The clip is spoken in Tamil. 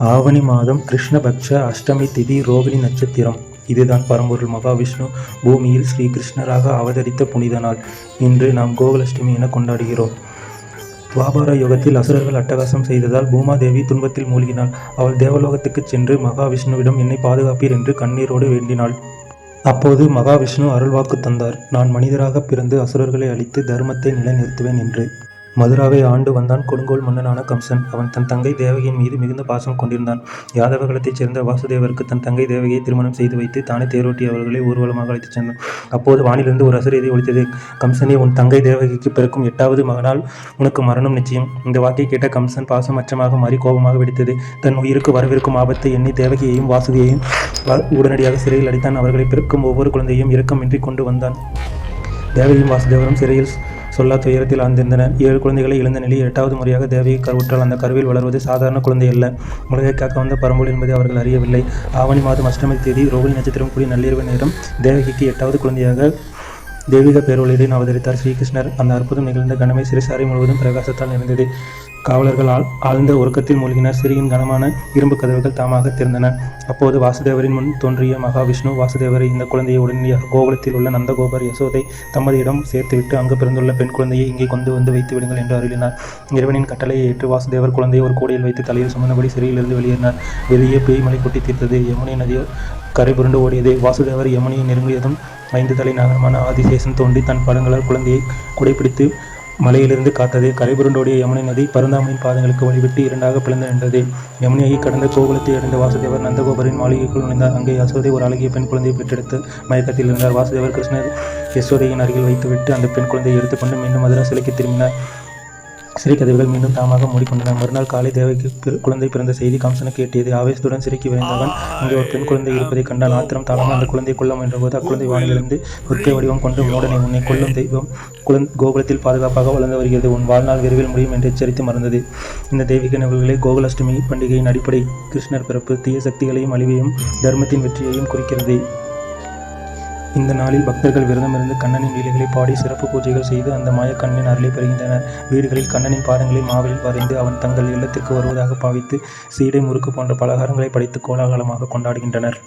ஆவணி மாதம் கிருஷ்ணபக்ஷ அஷ்டமி திதி ரோகிணி நட்சத்திரம். இதுதான் பரம்பொருள் மகாவிஷ்ணு. பூமியில் ஸ்ரீ கிருஷ்ணராக அவதரித்த புனித நாள். இன்று நாம் கோகுலஷ்டமி என கொண்டாடுகிறோம். துவாபார யுகத்தில் அசுரர்கள் அட்டகாசம் செய்ததால் பூமாதேவி துன்பத்தில் மூழ்கினாள். அவள் தேவலோகத்துக்குச் சென்று மகாவிஷ்ணுவிடம் என்னை பாதுகாப்பீர் என்று கண்ணீரோடு வேண்டினாள். அப்போது மகாவிஷ்ணு அருள்வாக்கு தந்தார். நான் மனிதராக பிறந்து அசுரர்களை அழித்து தர்மத்தை நிலைநிறுத்துவேன் என்று. மதுராவை ஆண்டு வந்தான் கொடுங்கோல் மன்னனான கம்சன். அவன் தன் தங்கை தேவகியின் மீது மிகுந்த பாசம் கொண்டிருந்தான். யாதவ குலத்தைச் சேர்ந்த வாசுதேவருக்கு தன் தங்கை தேவகியை திருமணம் செய்து வைத்து தானே தேரோட்டி அவர்களை ஊர்வலமாக அழைத்துச் சென்றான். அப்போது வானிலிருந்து ஒரு அசுரீதி ஒழித்தது கம்சனே உன் தங்கை தேவகிக்கு பிறக்கும் எட்டாவது மகனால் உனக்கு மரணம் நிச்சயம். இந்த வாக்கை கேட்ட கம்சன் பாசம் அச்சமாக மாறி கோபமாக வெடித்தது. தன் உயிருக்கு வரவிருக்கும் ஆபத்தை எண்ணி தேவகியையும் வாசுதியையும் உடனடியாக சிறையில் அடித்தான். அவர்களை பிறக்கும் ஒவ்வொரு குழந்தையும் இரக்கமின்றி கொண்டு வந்தான். தேவகியும் வாசுதேவரும் சிறையில் சொல்லா துயரத்தில் ஆழ்ந்திருந்தன. ஏழு குழந்தைகளை இழந்த நிலையில் எட்டாவது முறையாக தேவகி கருவுற்றால் அந்த கருவில் வளர்வது சாதாரண குழந்தை அல்ல. உலகை காக்க வந்த பரம்பொருள் என்பதை அவர்கள் அறியவில்லை. ஆவணி மாதம் அஷ்டமி தேதி ரோகிணி நட்சத்திரம் கூடிய நள்ளிரவு நேரம் தேவகிக்கு எட்டாவது குழந்தையாக தெய்வீக பேரொழியுடன் அவதரித்தார் ஸ்ரீகிருஷ்ணர். அந்த அற்புதம் நிகழ்ந்த கணமே சிறுசாரை முழுவதும் பிரகாசத்தால் நிறைந்தது. காவலர்கள் ஆழ் ஆழ்ந்த உறக்கத்தில் மூழ்கினர் சிறியின் கனமான இரும்பு கதவுகள் தாமாக திறந்தன. அப்போது வாசுதேவரின் முன் தோன்றிய மகாவிஷ்ணு வாசுதேவரை இந்த குழந்தையை உடனடியாக கோகுலத்தில் உள்ள நந்தகோபர் யசோதை தமதியிடம் சேர்த்துவிட்டு அங்கு பிறந்துள்ள பெண் குழந்தையை இங்கே கொண்டு வந்து வைத்து விடுங்கள் என்று அருளினார். இறைவனின் கட்டளையை ஏற்று வாசுதேவர் குழந்தையை ஒரு கூடையில் வைத்து தலையில் சுமந்தபடி சிறையிலிருந்து வெளியேறினார். வெளியே பேய் மலை கொட்டி தீர்த்தது. யமுனை நதி கரை புரண்டு ஓடியது. வாசுதேவர் யமுனையை நெருங்கியதும் ஐந்து தலை நகரமான ஆதிசேஷன் தோன்றி தன் படங்களால் குழந்தையை குடைப்பிடித்து மலையிலிருந்து காத்தது. கரைபுரண்டோடிய யமுனை நதி பரந்தாமனின் பாதங்களுக்கு வழிவிட்டு இரண்டாக பிளந்து நின்றது. யமுனையை கடந்த கோகுலத்தை அடைந்த வாசுதேவர் நந்தகோபரின் மாளிகைக்குள் நுழைந்தார். அங்கே யசோதை ஒரு அழகிய பெண் குழந்தையை பெற்றெடுத்து மயக்கத்தில் இருந்தார். வாசுதேவர் கிருஷ்ணர் யசோதையின் அருகில் வைத்துவிட்டு அந்த பெண் குழந்தையை எடுத்துக்கொண்டு மீண்டும் மதுரா சிலைக்கு திரும்பினார். சிறை கதவுகள் மீண்டும் தாமாக மூடிக்கொண்டன. மறுநாள் காலை தேவைக்கு பிற- குழந்தை பிறந்த செய்தி கம்சனுக்கு எட்டியது ஆவேசத்துடன் சிறைக்கு விரைந்தவன் அங்கே ஒரு பெண் குழந்தை இருப்பதைக் கண்டான். ஆத்திரம் தாழாமல் அந்த குழந்தையை கொல்ல முயன்றபோது அக்குழந்தை வானிலிருந்து உற்கை வடிவம் கொண்டு மூடனை உன்னை கொல்லும் தெய்வம் குழந் கோகுலத்தில் பாதுகாப்பாக வளர்ந்து வருகிறது. உன் வாழ்நாள் விரைவில் முடியும் என்று எச்சரித்து மறந்தது. இந்த தெய்வீக நிகழ்வுகளை கோகுலாஷ்டமி பண்டிகையின் அடிப்படை கிருஷ்ணர் பிறப்பு தீய சக்திகளையும் அழிவையும் தர்மத்தின் வெற்றியையும் குறிக்கிறது. இந்த நாளில் பக்தர்கள் விரதமிருந்து கண்ணனின் லீலைகளை பாடி சிறப்பு பூஜைகள் செய்து அந்த மாய கண்ணனின் அருளை பெறுகின்றனர். வீடுகளில் கண்ணனின் பாதங்களை மாவில் வரைந்து அவன் தங்கள் இல்லத்திற்கு வருவதாக பாவித்து சீடை முறுக்கு போன்ற பலகாரங்களை படைத்து கோலாகலமாக கொண்டாடுகின்றனர்.